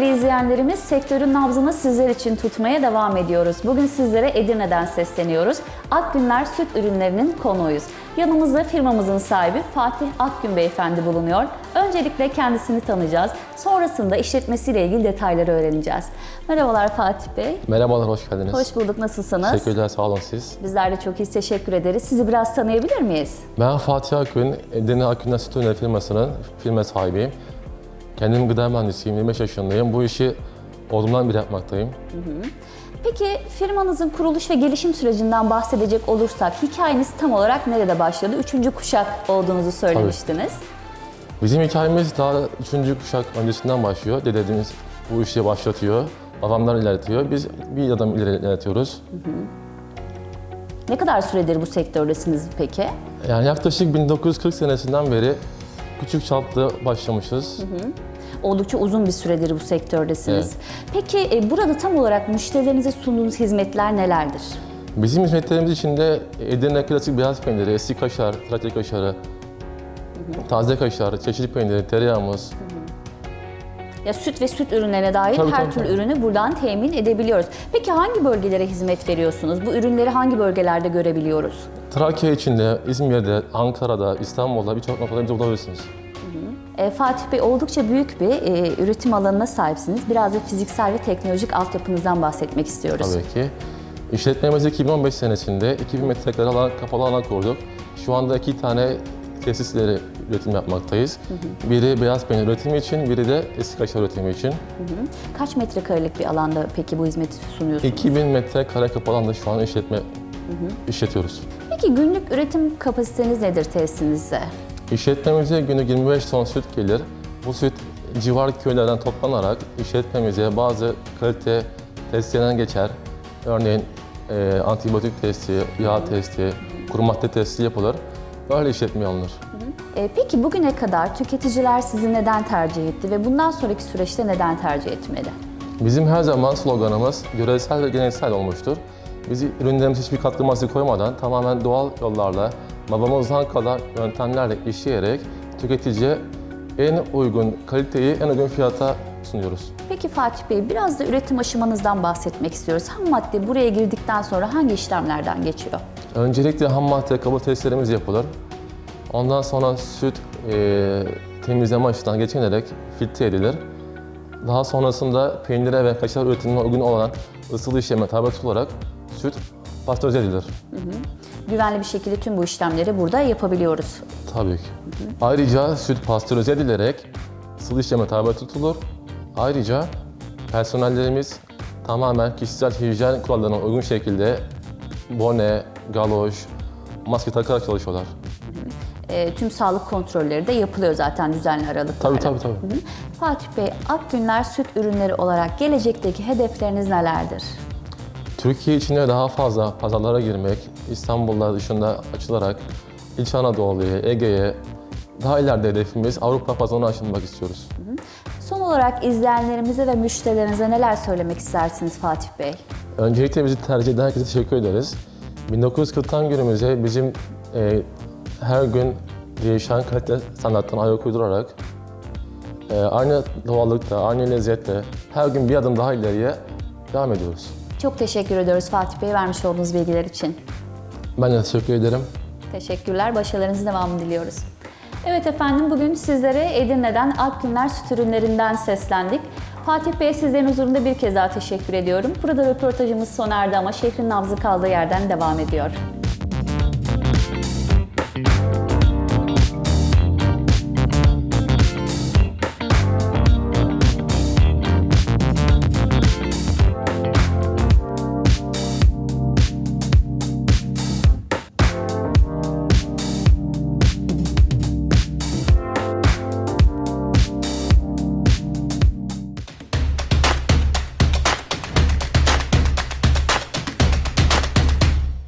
izleyenlerimiz sektörün nabzını sizler için tutmaya devam ediyoruz. Bugün sizlere Edirne'den sesleniyoruz. Akgünler süt ürünlerinin konuğuyuz. Yanımızda firmamızın sahibi Fatih Akgün Beyefendi bulunuyor. Öncelikle kendisini tanıyacağız. Sonrasında işletmesiyle ilgili detayları öğreneceğiz. Merhabalar Fatih Bey. Merhabalar, hoş geldiniz. Hoş bulduk. Nasılsınız? Teşekkürler, sağ olun siz. Bizler de çok iyi teşekkür ederiz. Sizi biraz tanıyabilir miyiz? Ben Fatih Akgün, Edirne Akgünler Süt Ürünleri firmasının firma sahibiyim. Kendim gıda mühendisiyim, 25 yaşındayım. Bu işi oğlumdan beri yapmaktayım. Peki firmanızın kuruluş ve gelişim sürecinden bahsedecek olursak hikayeniz tam olarak nerede başladı? Üçüncü kuşak olduğunuzu söylemiştiniz. Bizim hikayemiz daha 3. kuşak öncesinden başlıyor. Dedemiz bu işi başlatıyor, babamlar ilerletiyor. Biz bir ileri ilerletiyoruz. Ne kadar süredir bu sektördesiniz peki? Yani yaklaşık 1940 senesinden beri küçük çaplı başlamışız. Oldukça uzun bir süredir bu sektördesiniz. Peki e, burada tam olarak müşterilerinize sunduğunuz hizmetler nelerdir? Bizim hizmetlerimiz içinde Edirne klasik beyaz peyniri, eski kaşar, trakya kaşarı, taze kaşar, çeşitli peyniri, tereyağımız, Ya süt ve süt ürünlerine dair Tabii, her tabii, türlü tabii. ürünü buradan temin edebiliyoruz. Peki hangi bölgelere hizmet veriyorsunuz? Bu ürünleri hangi bölgelerde görebiliyoruz? Trakya içinde, İzmir'de, Ankara'da, İstanbul'da birçok noktada bizi bulabilirsiniz. E, Fatih Bey oldukça büyük bir e, üretim alanına sahipsiniz. Biraz da fiziksel ve teknolojik altyapınızdan bahsetmek istiyoruz. Tabii ki. İşletmemiz 2015 senesinde 2000 metrekare alan, kapalı alan kurduk. Şu anda iki tane tesisleri üretim yapmaktayız. Biri beyaz peynir üretimi için, biri de eski kaşar üretimi için. Kaç metrekarelik bir alanda peki bu hizmeti sunuyorsunuz? 2000 metrekare kapalı alanda şu an işletme işletiyoruz. Peki günlük üretim kapasiteniz nedir tesisinizde? İşletmemize günlük 25 ton süt gelir. Bu süt civar köylerden toplanarak işletmemize bazı kalite testlerinden geçer. Örneğin e, antibiyotik testi, yağ testi, kuru madde testi yapılır. Böyle işletmeye alınır. E, peki bugüne kadar tüketiciler sizi neden tercih etti ve bundan sonraki süreçte neden tercih etmeli? Bizim her zaman sloganımız yöresel ve geleneksel olmuştur. Biz ürünlerimize hiçbir katkı maddesi koymadan tamamen doğal yollarla, babamızdan kadar yöntemlerle işleyerek tüketiciye en uygun kaliteyi en uygun fiyata sunuyoruz. Peki Fatih Bey biraz da üretim aşamanızdan bahsetmek istiyoruz. Ham madde buraya girdikten sonra hangi işlemlerden geçiyor? Öncelikle ham madde kabul testlerimiz yapılır. Ondan sonra süt e, temizleme aşıdan geçilerek filtre edilir. Daha sonrasında peynire ve kaşar üretimine uygun olan ısılı işleme tabi tutularak süt pastörize edilir. Güvenli bir şekilde tüm bu işlemleri burada yapabiliyoruz. Tabii ki. Ayrıca süt pastörize edilerek ısılı işleme tabi tutulur. Ayrıca personellerimiz tamamen kişisel hijyen kurallarına uygun şekilde bone, galoş, maske takarak çalışıyorlar. E, tüm sağlık kontrolleri de yapılıyor zaten düzenli aralıklarla. Tabii tabii tabii. Fatih Bey, Akgünler süt ürünleri olarak gelecekteki hedefleriniz nelerdir? Türkiye içinde daha fazla pazarlara girmek, İstanbul'da dışında açılarak İç Anadolu'ya, Ege'ye, daha ileride hedefimiz Avrupa pazarına açılmak istiyoruz. Son olarak izleyenlerimize ve müşterilerinize neler söylemek istersiniz Fatih Bey? Öncelikle bizi tercih eden herkese teşekkür ederiz. 1940'tan günümüze bizim e, her gün değişen kalite sanattan ayak uydurarak e, aynı doğallıkta, aynı lezzetle her gün bir adım daha ileriye devam ediyoruz. Çok teşekkür ediyoruz Fatih Bey vermiş olduğunuz bilgiler için. Ben de teşekkür ederim. Teşekkürler, başarılarınızın devamını diliyoruz. Evet efendim, bugün sizlere Edirne'den Akgünler süt ürünlerinden seslendik. Fatih Bey sizlerin huzurunda bir kez daha teşekkür ediyorum. Burada röportajımız sona erdi ama şehrin nabzı kaldığı yerden devam ediyor.